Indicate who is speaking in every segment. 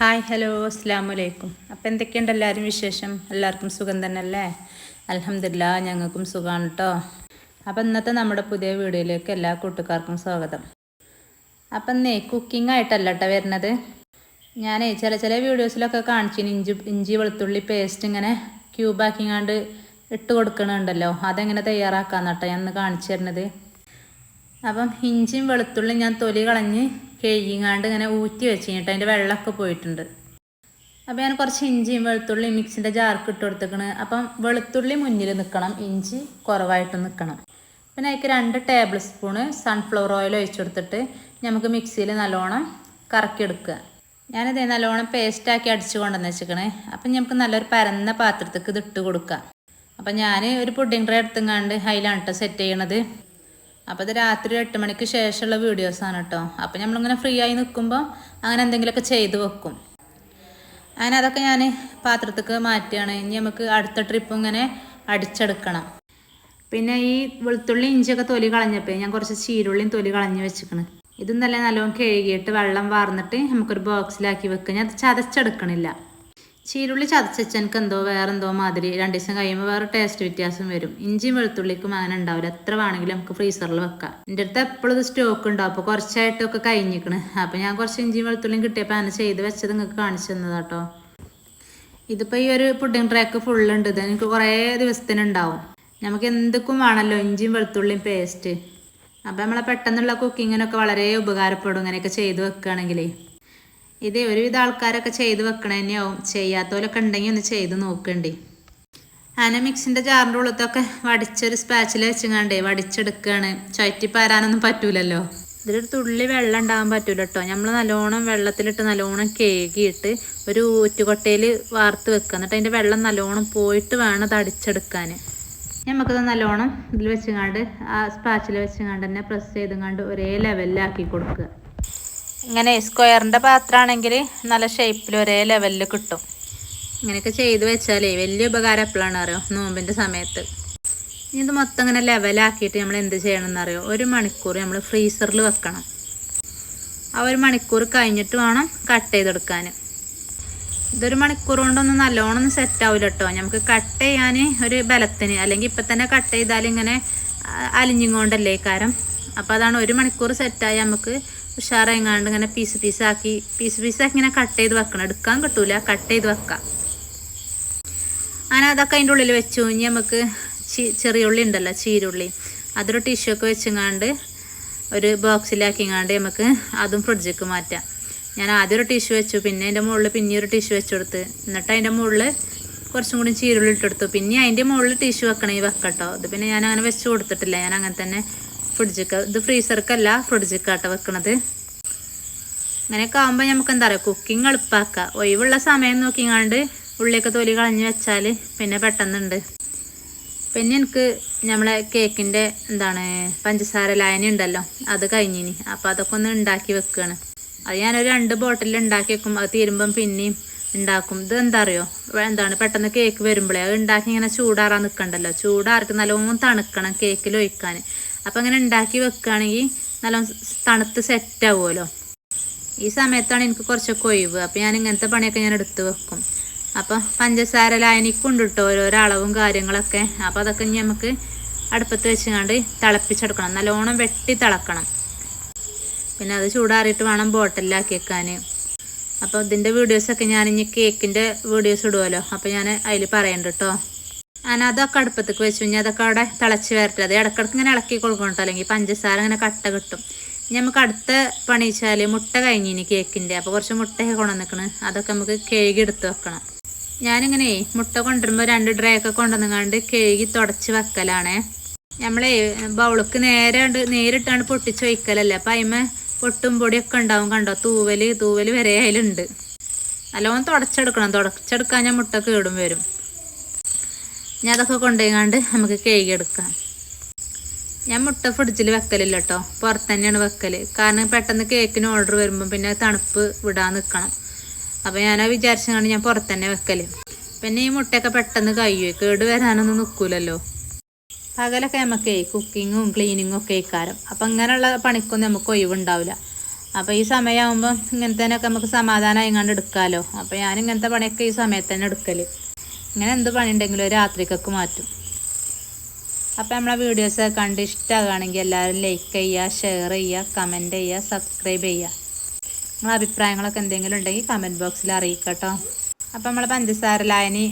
Speaker 1: Hi hello അസ്സാം വലൈക്കും അപ്പം എന്തൊക്കെയുണ്ട് എല്ലാവരും വിശേഷം? എല്ലാവർക്കും സുഖം തന്നെയല്ലേ? അലഹമില്ല ഞങ്ങൾക്കും സുഖമാണ് കേട്ടോ അപ്പം ഇന്നത്തെ നമ്മുടെ പുതിയ വീഡിയോയിലേക്ക് എല്ലാ കൂട്ടുകാർക്കും സ്വാഗതം. അപ്പം നേ കുക്കിംഗ് ആയിട്ടല്ല കേട്ടോ വരുന്നത്. ഞാനേ ചില ചില വീഡിയോസിലൊക്കെ കാണിച്ചിന്. ഇഞ്ചി ഇഞ്ചി വെളുത്തുള്ളി പേസ്റ്റ് ഇങ്ങനെ ക്യൂബാക്കിങ്ങാണ്ട് ഇട്ട് കൊടുക്കണുണ്ടല്ലോ. അതെങ്ങനെ തയ്യാറാക്കാന്നട്ടോ ഞാൻ ഇന്ന് കാണിച്ചു തരുന്നത്. അപ്പം ഇഞ്ചിയും വെളുത്തുള്ളിയും ഞാൻ തൊലി കളഞ്ഞ് കഴുകിങ്ങാണ്ട് ഇങ്ങനെ ഊറ്റി വെച്ച് കഴിഞ്ഞിട്ട് അതിന്റെ വെള്ളമൊക്കെ പോയിട്ടുണ്ട്. അപ്പോൾ ഞാൻ കുറച്ച് ഇഞ്ചിയും വെളുത്തുള്ളിയും മിക്സിന്റെ ജാർക്ക് ഇട്ട് കൊടുത്തേക്കണ്. അപ്പം വെളുത്തുള്ളി മുന്നിൽ നിൽക്കണം. ഇഞ്ചി കുറവായിട്ട് നിൽക്കണം. പിന്നെ അതിൽ രണ്ട് ടേബിൾ സ്പൂണ് സൺഫ്ലവർ ഓയിൽ ഒഴിച്ചു കൊടുത്തിട്ട് നമുക്ക് മിക്സിയിൽ നല്ലോണം കറക്കിയെടുക്കുക. ഞാനിതേ നല്ലോണം പേസ്റ്റാക്കി അടിച്ചു കൊണ്ടുവന്ന് വെച്ചിക്കണേ. അപ്പം നമുക്ക് നല്ലൊരു പരന്ന പാത്രത്തേക്ക് ഇത് ഇട്ട് കൊടുക്കാം. അപ്പം ഞാൻ ഒരു പുഡിംഗ് ട്രേ എടുത്തുങ്ങാണ്ട് അതിലാണ് കേട്ടോ സെറ്റ് ചെയ്യണത്. അപ്പോൾ ഇത് രാത്രി എട്ട് മണിക്ക് ശേഷമുള്ള വീഡിയോസാണ് കേട്ടോ അപ്പോൾ നമ്മളിങ്ങനെ ഫ്രീ ആയി നിൽക്കുമ്പോൾ അങ്ങനെ എന്തെങ്കിലുമൊക്കെ ചെയ്ത് വെക്കും. അങ്ങനെ അതൊക്കെ ഞാൻ പാത്രത്തേക്ക് മാറ്റുകയാണ്. ഇനി നമുക്ക് അടുത്ത ട്രിപ്പ് ഇങ്ങനെ അടിച്ചെടുക്കണം. പിന്നെ ഈ വെളുത്തുള്ളി ഇഞ്ചിയൊക്കെ തൊലി കളഞ്ഞപ്പോൾ ഞാൻ കുറച്ച് ചീരുള്ളിയും തൊലി കളഞ്ഞ് വെച്ചിക്കണ്. ഇതും നല്ല നല്ലോണം കഴുകിയിട്ട് വെള്ളം വാർന്നിട്ട് നമുക്കൊരു ബോക്സിലാക്കി വെക്കുക ഞാൻ അത് ചതച്ചെടുക്കണില്ല. ചീരുള്ളി ചതച്ച എനിക്ക് എന്തോ വേറെ എന്തോ മാതിരി രണ്ട് ദിവസം കഴിയുമ്പോൾ വേറെ ടേസ്റ്റ് വ്യത്യാസം വരും. ഇഞ്ചിയും വെളുത്തുള്ളിക്കും അങ്ങനെ ഉണ്ടാവില്ല. എത്ര വേണമെങ്കിലും നമുക്ക് ഫ്രീസറിൽ വെക്കാം. എന്റെ അടുത്ത് എപ്പോഴും ഇത് സ്റ്റോക്ക് ഉണ്ടാവും അപ്പോൾ കുറച്ചായിട്ടൊക്കെ കഴിഞ്ഞിക്കണ്. അപ്പോൾ ഞാൻ കുറച്ച് ഇഞ്ചിയും വെളുത്തുള്ളിയും കിട്ടിയപ്പോൾ അങ്ങനെ ചെയ്ത് വെച്ചത് നിങ്ങൾക്ക് കാണിച്ചു തന്നതാട്ടോ. ഇതിപ്പോൾ ഈ ഒരു പുഡിംഗ് ട്രാക്ക് ഫുള്ളുണ്ട് ഇത് എനിക്ക് കുറേ ദിവസത്തിനുണ്ടാവും നമുക്ക് എന്തൊക്കെ വേണമല്ലോ ഇഞ്ചിയും വെളുത്തുള്ളിയും പേസ്റ്റ് അപ്പോൾ നമ്മളെ പെട്ടെന്നുള്ള കുക്കിങ്ങിനൊക്കെ വളരെ ഉപകാരപ്പെടും. ഇങ്ങനെയൊക്കെ ചെയ്ത് വെക്കുകയാണെങ്കിലേ ഇത് ഒരുവിധ ആൾക്കാരൊക്കെ ചെയ്ത് വെക്കണ തന്നെയാവും. ചെയ്യാത്തവരൊക്കെ ഉണ്ടെങ്കിൽ ഒന്ന് ചെയ്ത് നോക്കണ്ടേ. അങ്ങനെ മിക്സിന്റെ ജാറിന്റെ ഉള്ളത്തൊക്കെ വടിച്ചൊരു സ്പാച്ചിൽ വെച്ചുങ്ങാണ്ടേ വടിച്ചെടുക്കുകയാണ് ചുറ്റി പാരാനൊന്നും പറ്റൂലല്ലോ. ഇതിലൊരു തുള്ളി വെള്ളം ഉണ്ടാകാൻ പറ്റൂല കേട്ടോ നമ്മൾ നല്ലോണം വെള്ളത്തിലിട്ട് നല്ലോണം കേകിയിട്ട് ഒരു ഊറ്റുകൊട്ടയിൽ വാർത്ത് വെക്കുക. എന്നിട്ട് അതിന്റെ വെള്ളം നല്ലോണം പോയിട്ട് വേണം അത് അടിച്ചെടുക്കാൻ നമുക്കത് നല്ലോണം ഇതിൽ വെച്ചുങ്ങാണ്ട് ആ സ്പാച്ചിൽ വെച്ചുങ്ങാണ്ട് തന്നെ പ്രസ് ചെയ്തുങ്ങാണ്ട് ഒരേ ലെവലിലാക്കി കൊടുക്കുക. ഇങ്ങനെ സ്ക്വയറിന്റെ പാത്രമാണെങ്കിൽ നല്ല ഷേപ്പിൽ ഒരേ ലെവലിൽ കിട്ടും. ഇങ്ങനെയൊക്കെ ചെയ്ത് വെച്ചാലേ വലിയ ഉപകാരം എപ്പോഴാണ് അറിയോ? നോമ്പിന്റെ സമയത്ത്. ഇനി ഇത് മൊത്തം ഇങ്ങനെ ലെവലാക്കിയിട്ട് നമ്മൾ എന്ത് ചെയ്യണം എന്നറിയോ ഒരു മണിക്കൂർ നമ്മൾ ഫ്രീസറിൽ വെക്കണം. ആ ഒരു മണിക്കൂർ കഴിഞ്ഞിട്ട് വേണം കട്ട് ചെയ്തെടുക്കാൻ. ഇതൊരു മണിക്കൂർ കൊണ്ടൊന്നും നല്ലോണം സെറ്റ് ആവില്ല കേട്ടോ നമുക്ക് കട്ട് ചെയ്യാൻ ഒരു ബലത്തിന് അല്ലെങ്കിൽ ഇപ്പം തന്നെ കട്ട് ചെയ്താൽ ഇങ്ങനെ കാരം? അപ്പോൾ അതാണ് ഒരു മണിക്കൂർ സെറ്റായി നമുക്ക് ഉഷാറായിങ്ങാണ്ട് ഇങ്ങനെ പീസ് പീസാക്കി പീസ് പീസാക്കി ഇങ്ങനെ കട്ട് ചെയ്ത് വെക്കണം. എടുക്കാൻ കിട്ടൂല കട്ട് ചെയ്ത് വെക്കാം. അങ്ങനെ അതൊക്കെ അതിന്റെ ഉള്ളിൽ വെച്ചു. ഇനി നമുക്ക് ചെറിയ ഉള്ളി ഉണ്ടല്ലോ ചീരുള്ളി. അതൊരു ടിഷ്യൂ ഒക്കെ വെച്ചെങ്ങാണ്ട് ഒരു ബോക്സിലാക്കിങ്ങാണ്ട് നമുക്ക് അതും ഫ്രിഡ്ജിലേക്ക് മാറ്റാം. ഞാൻ ആദ്യം ഒരു ടിഷ്യൂ വെച്ചു പിന്നെ അതിന്റെ മുകളിൽ പിന്നെ ഒരു ടിഷ്യൂ വെച്ചെടുത്ത് എന്നിട്ട് അതിന്റെ മുകളിൽ കുറച്ചും കൂടി ചീരുള്ളി ഇട്ടെടുത്തു പിന്നെ അതിന്റെ മുകളിൽ ടിഷ്യൂ വെക്കണമെങ്കിൽ വെക്കട്ടോ. അത് പിന്നെ ഞാൻ അങ്ങനെ വെച്ച് കൊടുത്തിട്ടില്ല. ഞാൻ അങ്ങനെ തന്നെ ഫ്രിഡ്ജിക്ക് ഇത് ഫ്രീസർക്കല്ല ഫ്രിഡ്ജിക്കാട്ടോ വെക്കണത്. അങ്ങനെയൊക്കെ ആകുമ്പോൾ നമുക്ക് എന്താ പറയുക കുക്കിംഗ് എളുപ്പമാക്കുക ഒഴിവുള്ള സമയം നോക്കിങ്ങാണ്ട് ഉള്ളിയൊക്കെ തൊലി കളഞ്ഞ് വെച്ചാൽ പിന്നെ പെട്ടെന്നുണ്ട്. പിന്നെ എനിക്ക് നമ്മളെ കേക്കിന്റെ എന്താണ് പഞ്ചസാര ലായനി ഉണ്ടല്ലോ അത് കഴിഞ്ഞിനി. അപ്പോൾ അതൊക്കെ ഒന്ന് ഉണ്ടാക്കി വെക്കുകയാണ് അത് ഞാനൊരു രണ്ട് ബോട്ടിൽ ഉണ്ടാക്കി വെക്കും. അത് തീരുമ്പം പിന്നെയും ഉണ്ടാക്കും. ഇത് എന്താ അറിയോ? എന്താണ് പെട്ടെന്ന് കേക്ക് വരുമ്പോഴേ അത് ഉണ്ടാക്കി ഇങ്ങനെ ചൂടാറാൻ നിൽക്കണ്ടല്ലോ ചൂടാർക്ക് നല്ലോണം തണുക്കണം കേക്കിൽ ഒഴിക്കാൻ അപ്പം അങ്ങനെ ഉണ്ടാക്കി വെക്കുകയാണെങ്കിൽ നല്ല തണുത്ത് സെറ്റ് ആവുമല്ലോ. ഈ സമയത്താണ് എനിക്ക് കുറച്ചൊക്കെ ഒഴിവ്. അപ്പോൾ ഞാൻ ഇങ്ങനത്തെ പണിയൊക്കെ ഞാൻ എടുത്ത് വെക്കും. അപ്പം പഞ്ചസാര ലായനിക്കുണ്ട് കേട്ടോ ഓരോരോ അളവും കാര്യങ്ങളൊക്കെ. അപ്പോൾ അതൊക്കെ ഇനി നമുക്ക് അടുപ്പത്ത് വെച്ചുകൊണ്ട് തിളപ്പിച്ചെടുക്കണം. നല്ലോണം വെട്ടി തിളക്കണം. പിന്നെ അത് ചൂടാറിയിട്ട് വേണം ബോട്ടിലാക്കി വെക്കാൻ അപ്പോൾ ഇതിന്റെ വീഡിയോസൊക്കെ ഞാൻ ഇനി കേക്കിന്റെ വീഡിയോസ് ഇടുമല്ലോ അപ്പോൾ ഞാൻ അതിൽ പറയണ്ട കേട്ടോ ഞാൻ അതൊക്കെ അടുപ്പത്തേക്ക് വെച്ചു. കഴിഞ്ഞാൽ അതൊക്കെ അവിടെ തിളച്ച് വരട്ടെ അത് ഇടക്കിടക്ക് ഇങ്ങനെ ഇളക്കി കൊടുക്കണം കേട്ടോ. അല്ലെങ്കിൽ പഞ്ചസാര ഇങ്ങനെ കട്ട കിട്ടും. ഇനി നമുക്ക് അടുത്ത പണി വെച്ചാൽ മുട്ട കഴിഞ്ഞിനി കേക്കിന്റെ. അപ്പോൾ കുറച്ച് മുട്ടയൊക്കെ കൊണ്ടുവന്നിക്കണ് അതൊക്കെ നമുക്ക് കഴുകി എടുത്ത് വെക്കണം. ഞാനിങ്ങനെ മുട്ട കൊണ്ടുവരുമ്പോൾ രണ്ട് ഡ്രൈ ഒക്കെ കൊണ്ടുവന്നുകൊണ്ട് കഴുകി തുടച്ച് വെക്കലാണേ. നമ്മളെ ബൗൾക്ക് നേരെ നേരിട്ടാണ് പൊട്ടിച്ച് വയ്ക്കലല്ലേ അപ്പം അതിമ പൊട്ടും പൊടിയൊക്കെ ഉണ്ടാവും കണ്ടോ. തൂവൽ തൂവൽ വരെ അതിലുണ്ട്. നല്ലോണം തുടച്ചെടുക്കണം. തുടച്ചെടുക്കാൻ ഞാൻ മുട്ട കേടും വരും. ഞാൻ അതൊക്കെ കൊണ്ടുപോയിങ്ങാണ്ട് നമുക്ക് കഴുകിയെടുക്കാം ഞാൻ മുട്ട ഫ്രിഡ്ജിൽ വെക്കലില്ല കേട്ടോ പുറത്ത് തന്നെയാണ് വെക്കൽ കാരണം പെട്ടെന്ന് കേക്കിന് ഓർഡർ വരുമ്പം പിന്നെ തണുപ്പ് വിടാൻ നിൽക്കണം അപ്പോൾ ഞാൻ വിചാരിച്ചാണ് ഞാൻ പുറത്ത് തന്നെ വെക്കൽ പിന്നെ ഈ മുട്ടയൊക്കെ പെട്ടെന്ന് കഴിയുമോ കേട് വരാനൊന്നും നിൽക്കൂലല്ലോ പകലൊക്കെ നമുക്ക് കുക്കിങ്ങും ക്ലീനിങ്ങും ഒക്കെ ഇക്കാരം അപ്പം അങ്ങനെയുള്ള പണിക്കൊന്നും നമുക്ക് ഒഴിവുണ്ടാവില്ല. അപ്പോൾ ഈ സമയമാകുമ്പം ഇങ്ങനത്തേനൊക്കെ നമുക്ക് സമാധാനം എങ്ങാണ്ട് എടുക്കാമല്ലോ അപ്പോൾ ഞാൻ ഇങ്ങനത്തെ പണിയൊക്കെ ഈ സമയത്ത് തന്നെ എടുക്കൽ ഇങ്ങനെ എന്ത് പണി ഉണ്ടെങ്കിലും രാത്രിക്കൊക്കെ മാറ്റും. അപ്പോൾ നമ്മളെ വീഡിയോസ് കണ്ട് ഇഷ്ടമാകുകയാണെങ്കിൽ എല്ലാവരും ലൈക്ക് ചെയ്യുക ഷെയർ ചെയ്യുക കമന്റ് ചെയ്യുക സബ്സ്ക്രൈബ് ചെയ്യുക. നിങ്ങളെ അഭിപ്രായങ്ങളൊക്കെ എന്തെങ്കിലും ഉണ്ടെങ്കിൽ കമന്റ് ബോക്സിൽ അറിയിക്കട്ടോ. അപ്പോൾ നമ്മളെ പഞ്ചസാര ലായനി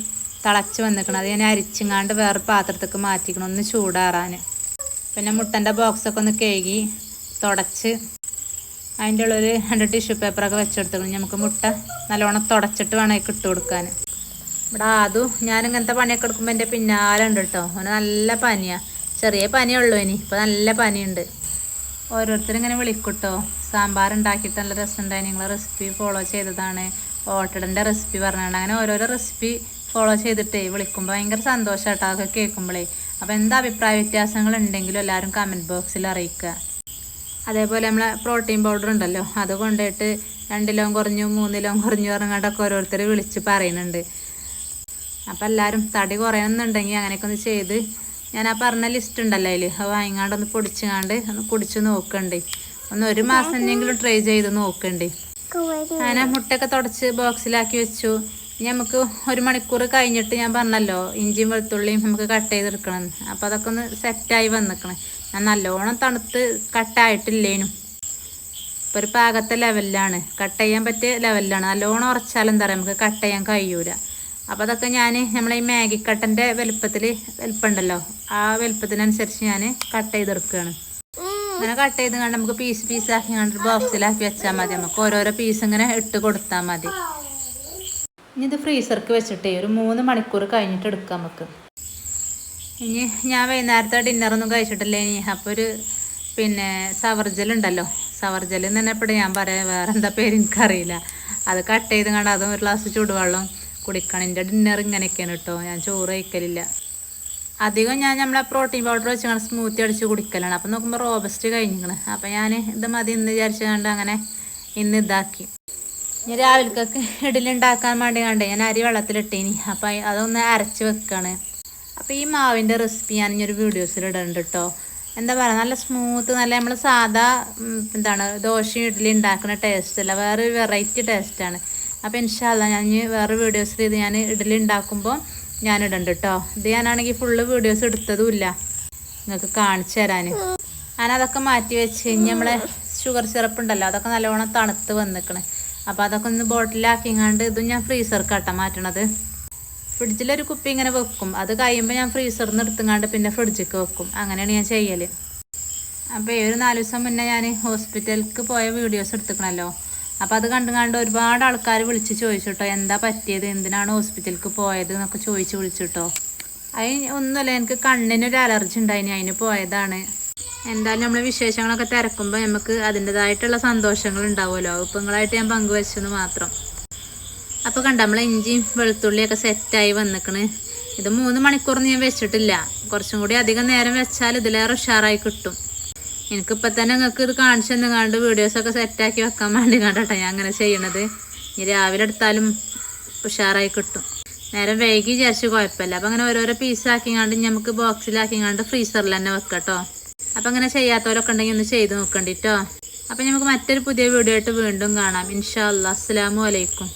Speaker 1: തിളച്ച് വന്നിക്കണം അത് ഞാൻ അരിച്ചിങ്ങാണ്ട് വേറെ പാത്രത്തേക്ക് മാറ്റിക്കണം ഒന്ന് ചൂടാറാൻ. പിന്നെ മുട്ടന്റെ ബോക്സൊക്കെ ഒന്ന് കഴുകി തുടച്ച് അതിന്റെ ഉള്ളൊരു രണ്ട് ടിഷ്യൂ പേപ്പറൊക്കെ വെച്ചെടുത്തു നമുക്ക് മുട്ട നല്ലോണം തുടച്ചിട്ട് വേണം ഇട്ട് കൊടുക്കാൻ. ഇവിടെ ഞാൻ ഇങ്ങനത്തെ പണിയൊക്കെ എടുക്കുമ്പോൾ എന്റെ പിന്നാലെ ഉണ്ട് കേട്ടോ. അവന് നല്ല പനിയാണ് ചെറിയ പനിയുള്ളൂ ഇനി. ഇപ്പോൾ നല്ല പനിയുണ്ട്. ഓരോരുത്തരും ഇങ്ങനെ വിളിക്കൂട്ടോ സാമ്പാർ ഉണ്ടാക്കിയിട്ട് നല്ല രസമുണ്ടായി. നിങ്ങൾ റെസിപ്പി ഫോളോ ചെയ്തതാണ്. ഓട്ടടന്റെ റെസിപ്പി പറഞ്ഞാണ് അങ്ങനെ ഓരോരോ റെസിപ്പി ഫോളോ ചെയ്തിട്ടേ വിളിക്കുമ്പോൾ ഭയങ്കര സന്തോഷമാട്ടോ അതൊക്കെ കേൾക്കുമ്പോഴേ അപ്പോൾ എന്താ അഭിപ്രായ വ്യത്യാസങ്ങൾ ഉണ്ടെങ്കിലും എല്ലാവരും കമന്റ് ബോക്സിൽ അറിയിക്കുക. അതേപോലെ നമ്മളെ പ്രോട്ടീൻ പൗഡർ ഉണ്ടല്ലോ. അത് കൊണ്ടുപോയിട്ട് രണ്ടിലോം കുറഞ്ഞു മൂന്നിലോം കുറഞ്ഞു പറഞ്ഞുകൊണ്ടൊക്കെ ഓരോരുത്തർ വിളിച്ച് പറയുന്നുണ്ട്. അപ്പം എല്ലാവരും തടി കുറയണമെന്നുണ്ടെങ്കിൽ അങ്ങനെയൊക്കെ ഒന്ന് ചെയ്ത്. ഞാൻ ആ പറഞ്ഞ ലിസ്റ്റ് ഉണ്ടല്ലോ അതിൽ അത് വാങ്ങിക്കാണ്ട് ഒന്ന് പൊടിച്ചുകാണ്ട് ഒന്ന് കുടിച്ച് നോക്കണ്ടേ. ഒന്ന് ഒരു മാസം എന്തെങ്കിലും ട്രൈ ചെയ്ത് നോക്കണ്ടേ. അങ്ങനെ മുട്ടയൊക്കെ തുടച്ച് ബോക്സിലാക്കി വെച്ചു. ഇനി നമുക്ക് ഒരു മണിക്കൂർ കഴിഞ്ഞിട്ട് ഞാൻ പറഞ്ഞല്ലോ ഇഞ്ചിയും വെളുത്തുള്ളിയും നമുക്ക് കട്ട് ചെയ്തെടുക്കണം അപ്പോൾ അതൊക്കെ ഒന്ന് സെറ്റായി വന്നിക്കണം. ഞാൻ നല്ലോണം തണുത്ത് കട്ടായിട്ടില്ലേനും ഇപ്പോൾ ഒരു പാകത്തെ ലെവലിലാണ് കട്ട് ചെയ്യാൻ പറ്റിയ ലെവലിലാണ് നല്ലോണം ഉറച്ചാലും എന്താ പറയുക നമുക്ക് കട്ട് ചെയ്യാൻ കഴിയൂല. അപ്പോൾ അതൊക്കെ ഞാൻ നമ്മളെ ഈ മാഗിക്കട്ടന്റെ വലുപ്പത്തിൽ വലുപ്പമുണ്ടല്ലോ ആ വലുപ്പത്തിനനുസരിച്ച് ഞാൻ കട്ട് ചെയ്തെടുക്കുകയാണ്. അങ്ങനെ കട്ട് ചെയ്ത് കണ്ട് നമുക്ക് പീസ് പീസ് ആക്കി കണ്ട് ബോക്സിലാക്കി വെച്ചാൽ മതി. നമുക്ക് ഓരോരോ പീസ് ഇങ്ങനെ ഇട്ട് കൊടുത്താൽ മതി. ഇനി ഇത് ഫ്രീസർക്ക് വെച്ചിട്ടേ ഒരു മൂന്ന് മണിക്കൂർ കഴിഞ്ഞിട്ട് എടുക്കാം നമുക്ക്. ഇനി ഞാൻ വൈകുന്നേരത്തെ ഡിന്നറൊന്നും കഴിച്ചിട്ടില്ല ഇനി? അപ്പോൾ ഒരു പിന്നെ സവർജൽ ഉണ്ടല്ലോ. സവർജൽ എന്ന് തന്നെ എപ്പോഴും ഞാൻ പറയാം. വേറെ എന്താ പേര് എനിക്കറിയില്ല. അത് കട്ട് ചെയ്ത് കണ്ട് അതും ഒരു ഗ്ലാസ് ചൂടുവെള്ളം കുടിക്കണം. എന്റെ ഡിന്നർ ഇങ്ങനെയൊക്കെയാണ് കേട്ടോ ഞാൻ ചോറ് കഴിക്കലില്ല. അധികം ഞാൻ നമ്മളെ പ്രോട്ടീൻ പൗഡർ വെച്ച് സ്മൂത്തി അടിച്ച് കുടിക്കലാണ്. അപ്പം നോക്കുമ്പോൾ റോബസ്റ്റ് കഴിഞ്ഞിരിക്കണ്. അപ്പം ഞാൻ ഇത് മതി ഇന്ന് വിചാരിച്ചുകൊണ്ട് അങ്ങനെ ഇന്ന് ഇതാക്കി. ഇനി രാവിലേക്കൊക്കെ ഇഡലി ഉണ്ടാക്കാൻ വേണ്ടി കണ്ടേ. ഞാൻ അരി വെള്ളത്തിലിട്ടീനി. അപ്പം അതൊന്ന് അരച്ച് വെക്കാണ്. അപ്പോൾ ഈ മാവിന്റെ റെസിപ്പി ഞാൻ ഇനി ഒരു വീഡിയോസിൽ ഇടുന്നുണ്ട് കേട്ടോ എന്താ പറയുക നല്ല സ്മൂത്ത് നല്ല നമ്മൾ സാധാ എന്താണ് ദോശയും ഇഡ്ഡലി ഉണ്ടാക്കുന്ന ടേസ്റ്റ് അല്ല. വേറെ ഒരു വെറൈറ്റി ടേസ്റ്റാണ് അപ്പോൾ ഇൻഷാല്ല ഞാൻ വേറെ വീഡിയോസിൽ ഇത് ഞാൻ ഇഡ്ഡലി ഉണ്ടാക്കുമ്പോൾ ഞാൻ ഇടുന്നുണ്ട് കേട്ടോ ഇത് ഞാനാണെങ്കിൽ ഫുള്ള് വീഡിയോസ് എടുത്തതുമില്ല നിങ്ങൾക്ക് കാണിച്ചു തരാൻ ഞാനതൊക്കെ മാറ്റി വെച്ച് കഴിഞ്ഞാൽ നമ്മളെ ഷുഗർ സിറപ്പ് ഉണ്ടല്ലോ അതൊക്കെ നല്ലോണം തണുത്ത് വന്നിക്കണേ. അപ്പോൾ അതൊക്കെ ഒന്ന് ബോട്ടിലാക്കിങ്ങാണ്ട് ഇതും ഞാൻ ഫ്രീസർക്കാട്ടാ മാറ്റണത്. ഫ്രിഡ്ജിലൊരു കുപ്പി ഇങ്ങനെ വെക്കും. അത് കഴിയുമ്പോൾ ഞാൻ ഫ്രീസറിൽ നിന്ന് എടുത്തുങ്ങാണ്ട് പിന്നെ ഫ്രിഡ്ജിക്ക് വെക്കും. അങ്ങനെയാണ് ഞാൻ ചെയ്യൽ അപ്പോൾ ഈ ഒരു നാല് ദിവസം മുന്നേ ഞാൻ ഹോസ്പിറ്റലിലേക്ക് പോയ വീഡിയോസ് എടുത്തിക്കണല്ലോ. അപ്പോൾ അത് കണ്ടു കണ്ട് ഒരുപാട് ആൾക്കാർ വിളിച്ച് ചോദിച്ചിട്ടോ എന്താ പറ്റിയത്? എന്തിനാണ് ഹോസ്പിറ്റലിലേക്ക് പോയത് എന്നൊക്കെ ചോദിച്ച് വിളിച്ചിട്ടോ. അതിന് ഒന്നുമല്ല എനിക്ക് കണ്ണിനൊരു അലർജി ഉണ്ടായിന് അതിന് പോയതാണ്. എന്തായാലും നമ്മൾ വിശേഷങ്ങളൊക്കെ തിരക്കുമ്പോൾ നമുക്ക് അതിന്റെതായിട്ടുള്ള സന്തോഷങ്ങൾ ഉണ്ടാവുമല്ലോ. അപ്പോൾ നിങ്ങളായിട്ട് ഞാൻ പങ്കുവച്ചെന്ന് മാത്രം. അപ്പോൾ കണ്ട നമ്മളെ ഇഞ്ചിയും വെളുത്തുള്ളിയൊക്കെ സെറ്റായി വന്നിക്കണ്. ഇത് മൂന്ന് മണിക്കൂർ ഞാൻ വെച്ചിട്ടില്ല. കുറച്ചും കൂടി അധികം നേരം വെച്ചാൽ ഇതിലേറെ ഉഷാറായി കിട്ടും. എനിക്കിപ്പോൾ തന്നെ നിങ്ങൾക്ക് ഇത് കാണിച്ചു തന്നുകാണ്ട് വീഡിയോസൊക്കെ സെറ്റാക്കി വെക്കാൻ വേണ്ടി കണ്ടട്ടെ ഞാൻ അങ്ങനെ ചെയ്യണത്. ഇനി രാവിലെ എടുത്താലും ഉഷാറായി കിട്ടും. നേരം വൈകി വിചാരിച്ച് കുഴപ്പമില്ല. അപ്പം അങ്ങനെ ഓരോരോ പീസാക്കിങ്ങാണ്ട് നമുക്ക് ബോക്സിലാക്കിങ്ങാണ്ട് ഫ്രീസറിൽ തന്നെ വെക്കട്ടോ. അപ്പം അങ്ങനെ ചെയ്യാത്തവരൊക്കെ ഉണ്ടെങ്കിൽ ഒന്ന് ചെയ്ത് നോക്കണ്ടിട്ടോ അപ്പം നമുക്ക് മറ്റൊരു പുതിയ വീഡിയോ ആയിട്ട് വീണ്ടും കാണാം. ഇൻഷാ അല്ലാ അസ്സലാമു അലൈക്കും.